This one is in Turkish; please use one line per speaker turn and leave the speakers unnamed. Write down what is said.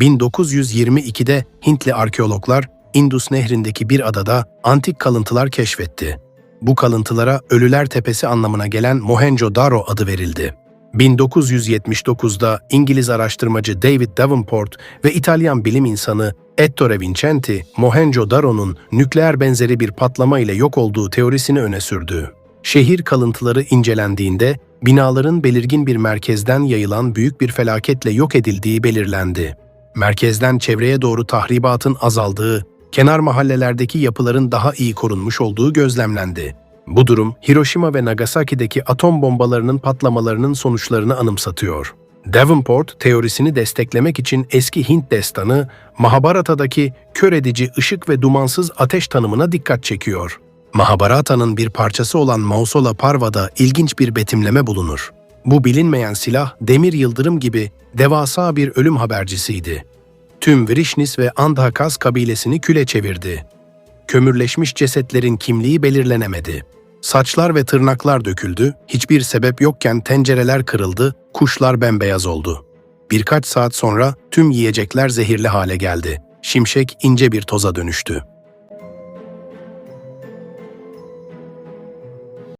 1922'de Hintli arkeologlar Indus Nehri'ndeki bir adada antik kalıntılar keşfetti. Bu kalıntılara Ölüler Tepesi anlamına gelen Mohenjo-Daro adı verildi. 1979'da İngiliz araştırmacı David Davenport ve İtalyan bilim insanı Ettore Vincenti, Mohenjo-Daro'nun nükleer benzeri bir patlama ile yok olduğu teorisini öne sürdü. Şehir kalıntıları incelendiğinde binaların belirgin bir merkezden yayılan büyük bir felaketle yok edildiği belirlendi. Merkezden çevreye doğru tahribatın azaldığı, kenar mahallelerdeki yapıların daha iyi korunmuş olduğu gözlemlendi. Bu durum Hiroşima ve Nagasaki'deki atom bombalarının patlamalarının sonuçlarını anımsatıyor. Davenport teorisini desteklemek için eski Hint destanı Mahabharata'daki kör edici ışık ve dumansız ateş tanımına dikkat çekiyor. Mahabharata'nın bir parçası olan Mausala Parva'da ilginç bir betimleme bulunur. Bu bilinmeyen silah demir yıldırım gibi devasa bir ölüm habercisiydi. Tüm Vrishnis ve Andhakas kabilesini küle çevirdi. Kömürleşmiş cesetlerin kimliği belirlenemedi. Saçlar ve tırnaklar döküldü, hiçbir sebep yokken tencereler kırıldı, kuşlar bembeyaz oldu. Birkaç saat sonra tüm yiyecekler zehirli hale geldi. Şimşek ince bir toza dönüştü.